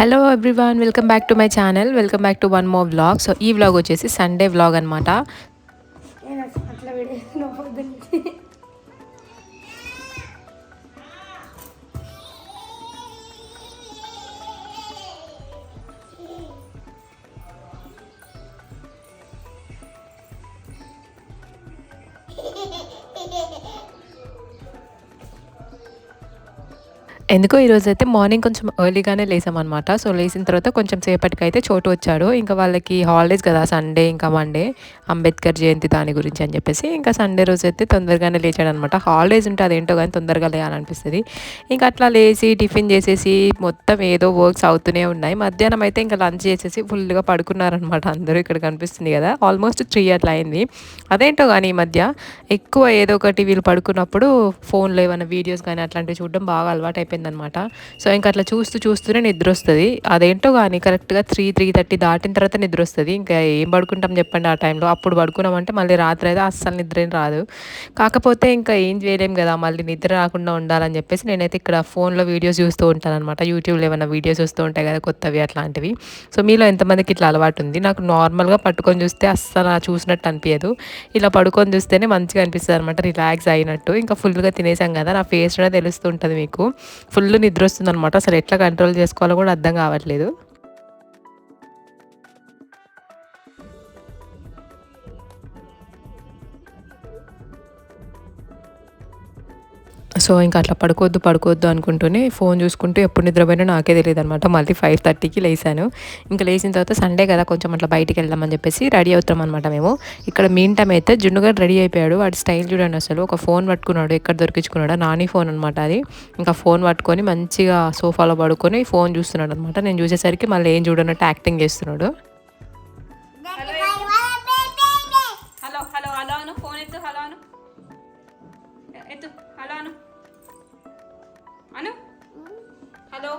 Hello everyone welcome back to my channel welcome back to one more vlog so ఈ vlog వచ్చేసి Sunday vlog అనమాట ఎందుకో ఈరోజు అయితే మార్నింగ్ కొంచెం ఎర్లీగానే లేసామన్నమాట. సో లేచిన తర్వాత కొంచెం సేపటికి అయితే చోటు వచ్చాడు. ఇంకా వాళ్ళకి హాలిడేస్ కదా సండే ఇంకా మండే అంబేద్కర్ జయంతి దాని గురించి అని చెప్పేసి ఇంకా సండే రోజు అయితే తొందరగానే లేచాడు అనమాట హాలిడేస్ ఉంటే అదేంటో కానీ తొందరగా లేయాలనిపిస్తుంది. ఇంకా అట్లా లేచి టిఫిన్ చేసేసి మొత్తం ఏదో వర్క్స్ అవుతూనే ఉన్నాయి. మధ్యాహ్నం అయితే ఇంకా లంచ్ చేసేసి ఫుల్గా పడుకున్నారనమాట అందరూ ఇక్కడ కనిపిస్తుంది కదా. ఆల్మోస్ట్ త్రీ అట్లా అయింది. అదేంటో కానీ ఈ మధ్య ఎక్కువ ఏదో ఒకటి వీళ్ళు పడుకున్నప్పుడు ఫోన్లో ఏమైనా వీడియోస్ కానీ అట్లాంటివి చూడడం బాగా అలవాటు అయిపోయింది అయిపోయిందనమాట. సో ఇంకా అట్లా చూస్తూ చూస్తూనే నిద్ర వస్తుంది అదేంటో కానీ కరెక్ట్గా త్రీ త్రీ థర్టీ దాటిన తర్వాత నిద్ర వస్తుంది ఇంకా ఏం పడుకుంటాం చెప్పండి ఆ టైంలో. అప్పుడు పడుకున్నామంటే మళ్ళీ రాత్రి అయితే అస్సలు నిద్ర ఏం రాదు. కాకపోతే ఇంకా ఏం చేయలేం కదా మళ్ళీ నిద్ర రాకుండా ఉండాలని చెప్పేసి నేనైతే ఇక్కడ ఫోన్లో వీడియోస్ చూస్తూ ఉంటాను అనమాట యూట్యూబ్లో ఏమైనా వీడియోస్ వస్తూ ఉంటాయి కదా కొత్తవి అట్లాంటివి. సో మీలో ఎంతమందికి ఇట్లా అలవాటు ఉంది? నాకు నార్మల్గా పట్టుకొని చూస్తే అస్సలు చూసినట్టు అనిపించదు ఇలా పడుకొని చూస్తేనే మంచిగా అనిపిస్తుంది అనమాట రిలాక్స్ అయినట్టు. ఇంకా ఫుల్గా తినేసాం కదా నా ఫేస్ కూడా తెలుస్తుంటుంది మీకు. ఫుల్ నిద్ర వస్తుంది అనమాట అసలు ఎట్లా కంట్రోల్ చేసుకోవాలో కూడా అర్థం కావట్లేదు. సో ఇంకా అట్లా పడుకోవద్దు పడుకోవద్దు అనుకుంటూనే ఫోన్ చూసుకుంటూ ఎప్పుడు నిద్రపోయినా నాకే తెలియదు అనమాట మళ్ళీ ఫైవ్ థర్టీకి లేసాను ఇంకా లేచిన తర్వాత సండే కదా కొంచెం అట్లా బయటికి వెళ్దామని చెప్పేసి రెడీ అవుతాం అనమాట మేము ఇక్కడ మీన్ టైం అయితే జున్నుగా రెడీ అయిపోయాడు వాడి స్టైల్ చూడండి అసలు ఒక ఫోన్ పట్టుకున్నాడు ఎక్కడ దొరికించుకున్నాడు నాని ఫోన్ అనమాట అది ఇంకా ఫోన్ పట్టుకొని మంచిగా సోఫాలో పడుకొని ఫోన్ చూస్తున్నాడు అనమాట నేను చూసేసరికి మళ్ళీ ఏం చూడనట్టు యాక్టింగ్ చేస్తున్నాడు hello hello hello Anu phone ఎత్తు హలో అను ఎత్తు hello Anu Anu hello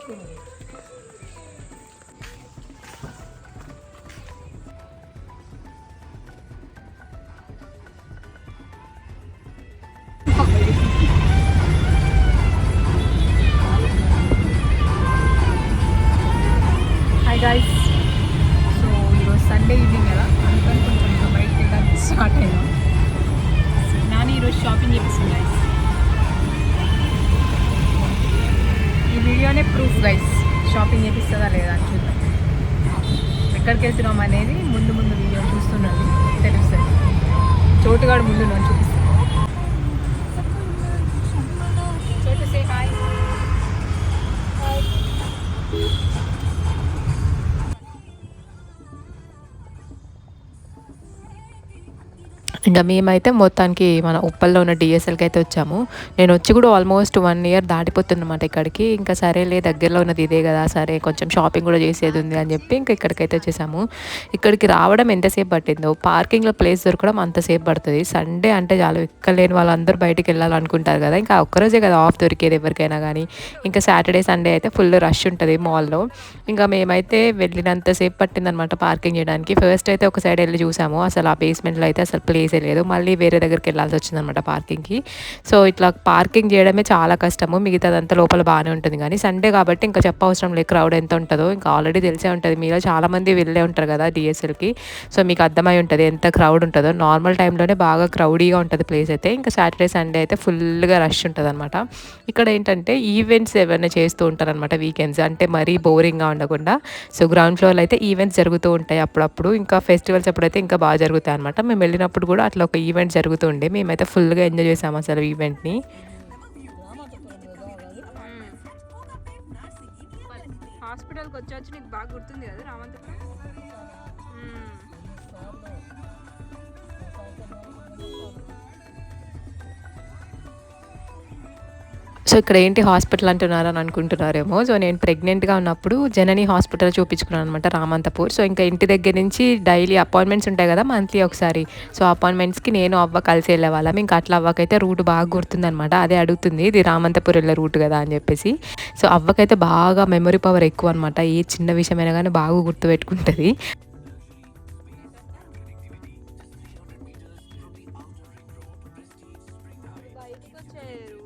hi ఎక్కడికి వెళ్తున్నాం అనేది ముందు ముందు వీడియో చూస్తున్నది. తెలుస్తుంది. చోటుగాడు ముందు నుంచి. ఇంకా మేమైతే మొత్తానికి మన ఉప్పల్లో ఉన్న డిఎస్ఎల్కి అయితే వచ్చాము. నేను వచ్చి కూడా ఆల్మోస్ట్ వన్ ఇయర్ దాటిపోతుందన్నమాట ఇక్కడికి. ఇంకా సరేలే దగ్గరలో ఉన్నది ఇదే కదా సరే కొంచెం షాపింగ్ కూడా చేసేది ఉంది అని చెప్పి ఇంకా ఇక్కడికైతే వచ్చేసాము. ఇక్కడికి రావడం ఎంతసేపు పట్టిందో? పార్కింగ్లో ప్లేస్ దొరకడం అంతసేపు పడుతుంది. సండే అంటే చాలా ఎక్కలేని వాళ్ళందరూ బయటికి వెళ్ళాలనుకుంటారు కదా. ఇంకా ఒక్కరోజే కదా ఆఫ్ దొరికేది ఎవరికైనా కానీ. ఇంకా సాటర్డే సండే అయితే ఫుల్ రష్ ఉంటుంది మాల్లో ఇంకా మేమైతే వెళ్ళినంతసేపు పట్టిందనమాట పార్కింగ్ చేయడానికి. ఫస్ట్ అయితే ఒక సైడ్ వెళ్ళి చూసాము. అసలు ఆ బేస్మెంట్లో అయితే అసలు ప్లేస్ లేదు మళ్ళీ వేరే దగ్గరికి వెళ్ళాల్సి వచ్చిందనమాట పార్కింగ్కి. సో ఇట్లా పార్కింగ్ చేయడమే చాలా కష్టము. మిగతాదంతా లోపల బాగానే ఉంటుంది కానీ సండే కాబట్టి ఇంకా చెప్పవసరం లేదు. క్రౌడ్ ఎంత ఉంటుందో ఇంకా ఆల్రెడీ తెలిసే ఉంటుంది. మీలో చాలామంది వెళ్ళే ఉంటారు కదా డిఎస్ఎల్కి. సో మీకు అర్థమై ఉంటుంది ఎంత క్రౌడ్ ఉంటుందో. నార్మల్ టైంలోనే బాగా క్రౌడీగా ఉంటుంది ప్లేస్ అయితే. ఇంకా సాటర్డే సండే అయితే ఫుల్గా రష్ ఉంటుంది అనమాట ఇక్కడ ఏంటంటే ఈవెంట్స్ ఏమైనా చేస్తూ ఉంటారనమాట వీకెండ్స్. అంటే మరీ బోరింగ్గా ఉండకుండా. సో గ్రౌండ్ ఫ్లోర్లో అయితే ఈవెంట్స్ జరుగుతూ ఉంటాయి అప్పుడప్పుడు. ఇంకా ఫెస్టివల్స్ అప్పుడైతే ఇంకా బాగా జరుగుతాయి అనమాట మేము వెళ్ళినప్పుడు కూడా కూడా అట్లా ఒక ఈవెంట్ జరుగుతుండే. మేమైతే ఫుల్గా ఎంజాయ్ చేసాము అసలు ఈవెంట్ని హాస్పిటల్కి వచ్చి వచ్చి నీకు బాగా గుర్తుంది కదా రామంతపురం? సో ఇక్కడ ఏంటి హాస్పిటల్ అంటున్నారు అని అనుకుంటున్నారేమో. సో నేను ప్రెగ్నెంట్గా ఉన్నప్పుడు జనని హాస్పిటల్ చూపించుకున్నాను అనమాట రామంతపూర్. సో ఇంకా ఇంటి దగ్గర నుంచి డైలీ అపాయింట్మెంట్స్ ఉంటాయి కదా మంత్లీ ఒకసారి. సో అపాయింట్మెంట్స్కి నేను అవ్వ కలిసి వెళ్ళేవాళ్ళం ఇంకా అట్లా అవ్వకైతే రూట్ బాగా గుర్తుందనమాట అదే అడుగుతుంది ఇది రామంతపూర్ వెళ్ళే రూట్ కదా అని చెప్పేసి. సో అవ్వకైతే బాగా మెమరీ పవర్ ఎక్కువ అనమాట ఏ చిన్న విషయమైనా కానీ బాగా గుర్తుపెట్టుకుంటుంది. వచ్చారు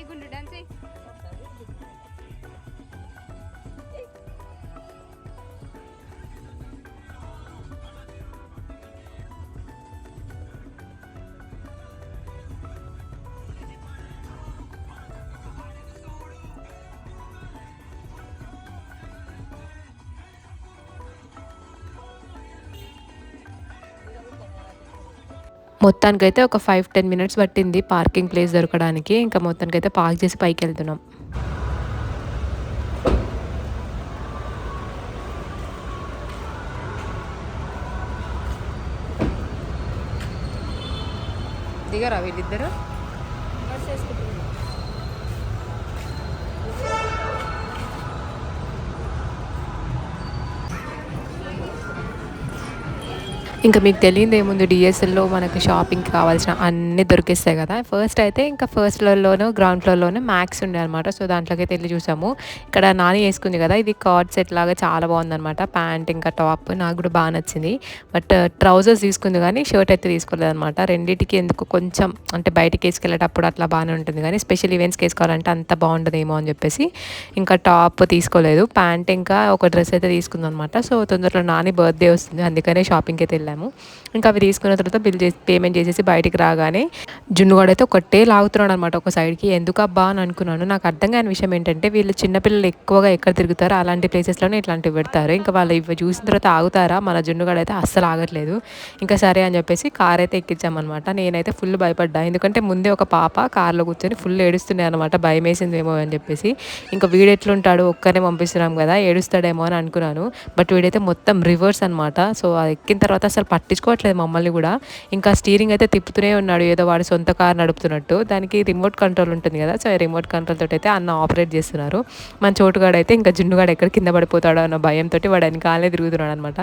Hey, Gundu, dancing. మొత్తానికైతే ఒక ఫైవ్ టెన్ మినిట్స్ పట్టింది పార్కింగ్ ప్లేస్ దొరకడానికి. ఇంకా మొత్తానికైతే పార్క్ చేసి పైకి వెళ్తున్నాం. దిగరా వీళ్ళిద్దరు? ఇంకా మీకు తెలియదు ఏముంది డిఎస్ఎల్లో మనకి షాపింగ్ కావాల్సిన అన్నీ దొరికిస్తాయి కదా. ఫస్ట్ అయితే ఇంకా ఫస్ట్ ఫ్లోర్లోనూ గ్రౌండ్ ఫ్లోర్లోనూ మ్యాక్స్ ఉండే అనమాట సో దాంట్లోకి వెళ్ళి చూసాము. ఇక్కడ నాని వేసుకుంది కదా ఇది కార్డ్ సెట్ లాగా చాలా బాగుందన్నమాట. ప్యాంట్ ఇంకా టాప్ నాకు కూడా బాగా నచ్చింది. బట్ ట్రౌజర్స్ uh, తీసుకుంది కానీ షర్ట్ అయితే తీసుకోలేదు అనమాట రెండింటికి ఎందుకు కొంచెం అంటే బయటికి వేసుకెళ్ళేటప్పుడు అట్లా బాగానే ఉంటుంది కానీ స్పెషల్ ఈవెంట్స్కి వేసుకోవాలంటే అంత బాగుంటుందేమో అని చెప్పేసి ఇంకా టాప్ తీసుకోలేదు. ప్యాంట్ ఇంకా ఒక డ్రెస్ అయితే తీసుకుంది అనమాట సో తొందరలో నాని బర్త్డే వస్తుంది. అందుకనే షాపింగ్కి అయితే వెళ్ళాము ఇంకా అవి తీసుకున్న తర్వాత బిల్ చేసి పేమెంట్ చేసేసి బయటికి రాగానే జున్నుగాడు అయితే ఒకటే లాగుతున్నాడు అనమాట ఒక సైడ్కి. ఎందుకు అబ్బా అని అనుకున్నాను. నాకు అర్థం కాని విషయం ఏంటంటే వీళ్ళు చిన్నపిల్లలు ఎక్కువగా ఎక్కడ తిరుగుతారో అలాంటి ప్లేసెస్లోనే ఇట్లాంటివి పెడతారు. ఇంకా వాళ్ళు ఇవి చూసిన తర్వాత ఆగుతారా? మన జున్నుగాడు అయితే అస్సలు ఆగట్లేదు. ఇంకా సరే అని చెప్పేసి కార్ అయితే ఎక్కించామన్నమాట. నేనైతే ఫుల్ భయపడ్డా. ఎందుకంటే ముందే ఒక పాప కార్లో కూర్చొని ఫుల్ ఏడుస్తుండే అనమాట భయం వేసిందేమో అని చెప్పేసి. ఇంకా వీడు ఎట్లుంటాడు? ఒక్కనే పంపిస్తున్నాం కదా ఏడుస్తాడేమో అని అనుకున్నాను. బట్ వీడైతే మొత్తం రివర్స్ అనమాట సో అది ఎక్కిన తర్వాత అసలు పట్టించుకోవట్లేదు మమ్మల్ని కూడా. ఇంకా స్టీరింగ్ అయితే తిప్పుతూనే ఉన్నాడు. ఏదో వాడి సొంత కార్ నడుపుతున్నట్టు. దానికి రిమోట్ కంట్రోల్ ఉంటుంది కదా. సో రిమోట్ కంట్రోల్ తోటి అయితే అన్న ఆపరేట్ చేస్తున్నారు. మన చోటుగాడు అయితే ఇంకా జున్నుగాడు ఎక్కడ కింద పడిపోతాడో అన్న భయంతో వాడు వెనకాలే తిరుగుతున్నాడు అనమాట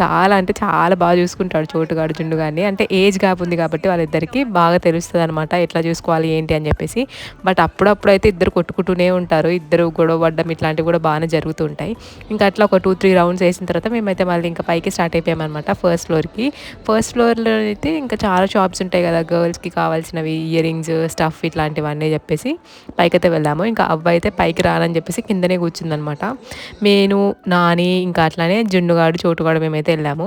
చాలా అంటే చాలా బాగా చూసుకుంటాడు చోటుగాడు జున్నుగాడిని. అంటే ఏజ్ గ్యాప్ ఉంది కాబట్టి వాళ్ళిద్దరికి బాగా తెలుస్తుంది అనమాట ఎట్లా చూసుకోవాలి ఏంటి అని చెప్పేసి. బట్ అప్పుడప్పుడు అయితే ఇద్దరు కొట్టుకుంటూనే ఉంటారు. ఇద్దరు గొడవ పడ్డం ఇట్లాంటివి కూడా బాగానే జరుగుతూ ఉంటాయి. ఇంకా అట్లా ఒక టూ త్రీ రౌండ్స్ వేసిన తర్వాత మేమైతే మళ్ళీ ఇంకా పైకి స్టార్ట్ అయిపోయామన్నమాట. ఫస్ట్ ఫ్లోర్కి. ఫస్ట్ ఫ్లోర్లో అయితే ఇంకా చాలా షాప్స్ ఉంటాయి కదా గర్ల్స్కి కావాల్సినవి ఇయర్ రింగ్స్ స్టఫ్ ఇట్లాంటివన్నీ చెప్పేసి పైకైతే వెళ్ళాము ఇంకా అవ్వ అయితే పైకి రానని చెప్పేసి కిందనే కూర్చుందనమాట. నేను నాని ఇంకా అట్లానే జున్నుగాడు చోటుగాడు మేమైతే వెళ్ళాము.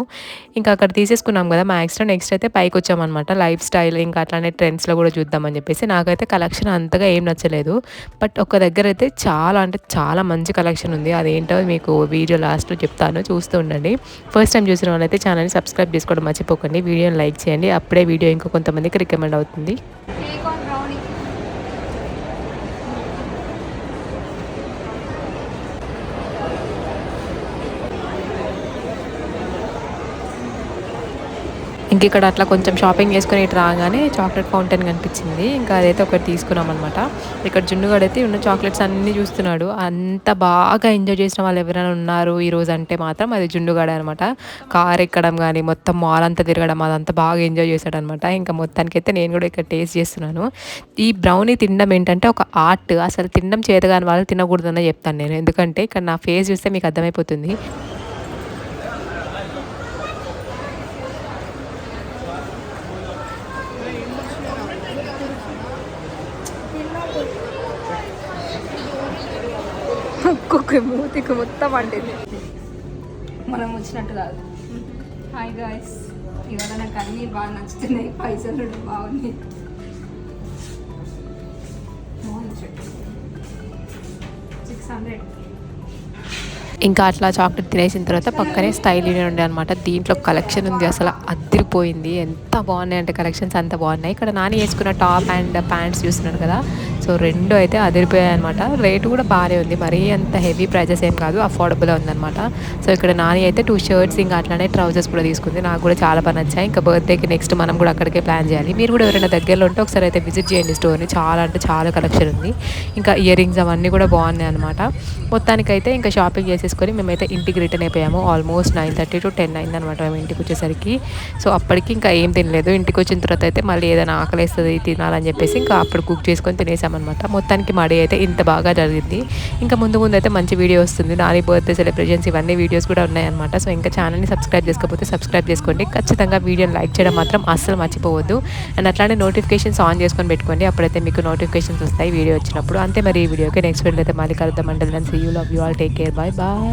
ఇంకా అక్కడ తీసేసుకున్నాం కదా మ్యాక్స్లో నెక్స్ట్ అయితే పైకి వచ్చామన్నమాట లైఫ్ స్టైల్ ఇంకా అట్లానే ట్రెండ్స్లో కూడా చూద్దామని చెప్పేసి నాకైతే కలెక్షన్ అంతగా ఏం నచ్చలేదు. బట్ ఒక దగ్గర అయితే చాలా అంటే చాలా మంచి కలెక్షన్ ఉంది. అదేంటో మీకు వీడియో లాస్ట్లో చెప్తాను. చూస్తూ ఉండండి. ఫస్ట్ టైం చూసిన వాళ్ళైతే ఛానల్ని సబ్స్క్రైబ్ చేసుకోవడం మర్చిపోకండి. వీడియోని లైక్ చేయండి. అప్పుడే వీడియో ఇంకో కొంతమందికి రికమెండ్ అవుతుంది. ఇంక ఇక్కడ అట్లా కొంచెం షాపింగ్ చేసుకుని ఇటు రాగానే చాక్లెట్ ఫౌంటైన్ కనిపించింది. ఇంకా అదైతే ఒకటి తీసుకున్నాం అనమాట ఇక్కడ జున్నుగాడు అయితే ఉన్న చాక్లెట్స్ అన్నీ చూస్తున్నాడు. అంత బాగా ఎంజాయ్ చేసిన వాళ్ళు ఎవరైనా ఉన్నారు ఈ రోజు అంటే మాత్రం అది జున్నుగాడే అనమాట కార్ ఎక్కడం కానీ మొత్తం మాల్ అంతా తిరగడం అదంతా బాగా ఎంజాయ్ చేశాడు అనమాట ఇంకా మొత్తానికి అయితే నేను కూడా ఇక్కడ టేస్ట్ చేస్తున్నాను. ఈ బ్రౌనీ తినడం ఏంటంటే ఒక ఆర్ట్ అసలు తినడం చేతగాని వాళ్ళు తినకూడదని చెప్తాను నేను. ఎందుకంటే ఇక్కడ నా ఫేస్ చూస్తే మీకు అర్థమైపోతుంది. ముక్కుకి మూతికి మొత్తం అంటుంది. మనం వచ్చినట్టు కాదు. హాయ్ గాయస్ ఇవాళ నాకు అన్నీ బాగా నచ్చుతున్నాయి. పైసలు బాగున్నాయి. సిక్స్ హండ్రెడ్ ఇంకా అట్లా చాక్లెట్ తినేసిన తర్వాత పక్కనే స్టైల్ యూనియన్ ఉండే అనమాట దీంట్లో కలెక్షన్ ఉంది అసలు. అదిరిపోయింది ఎంత బాగున్నాయి అంటే కలెక్షన్స్ అంత బాగున్నాయి. ఇక్కడ నాని వేసుకున్న టాప్ అండ్ ప్యాంట్స్ చూస్తున్నాడు కదా. సో రెండు అయితే అదిరిపోయాయి అనమాట రేటు కూడా బాగానే ఉంది. మరీ అంత హెవీ ప్రైజెస్ ఏం కాదు. అఫోర్డబుల్ ఉందన్నమాట. సో ఇక్కడ నాని అయితే టూ షర్ట్స్ ఇంకా అట్లానే ట్రౌజర్స్ కూడా తీసుకుంది. నాకు కూడా చాలా బాగా నచ్చాయి. ఇంకా బర్త్డేకి నెక్స్ట్ మనం కూడా అక్కడికే ప్లాన్ చేయాలి. మీరు కూడా ఎవరైనా దగ్గరలో ఉంటే ఒకసారి అయితే విజిట్ చేయండి స్టోర్ని. చాలా అంటే చాలా కలెక్షన్ ఉంది. ఇంకా ఇయర్ రింగ్స్ అవన్నీ కూడా బాగున్నాయి అనమాట మొత్తానికైతే ఇంకా షాపింగ్ చేసేసుకొని మేమైతే ఇంటికి రిటర్న్ అయిపోయాము. Almost nine thirty to ten అయింది అనమాట మేము ఇంటికి వచ్చేసరికి. సో అప్పటికి ఇంకా ఏం తినలేదు. ఇంటికి వచ్చిన తర్వాత అయితే మళ్ళీ ఏదైనా ఆకలిస్తుంది తినాలని చెప్పేసి ఇంకా అప్పుడు కుక్ చేసుకొని తినేసాం అనమాట మొత్తానికి మా డే అయితే ఇంత బాగా జరిగింది. ఇంకా ముందు ముందు అయితే మంచి వీడియో వస్తుంది. నాని బర్త్డే సెలబ్రేషన్స్ ఇవన్నీ వీడియోస్ కూడా ఉన్నాయన్నమాట. సో ఇంకా ఛానల్ని సబ్స్క్రైబ్ చేసుకోకపోతే సబ్స్క్రైబ్ చేసుకోండి. ఖచ్చితంగా వీడియోని లైక్ చేయడం మాత్రం అస్సలు మర్చిపోవద్దు. అండ్ అట్లానే నోటిఫికేషన్స్ ఆన్ చేసుకొని పెట్టుకోండి. అప్పుడైతే మీకు నోటిఫికేషన్స్ వస్తాయి వీడియో వచ్చినప్పుడు. అంతే మరి ఈ వీడియోకి. నెక్స్ట్ వీడియో అయితే మళ్ళీ కలుద్దాం. అంటే see you love you all take care bye bye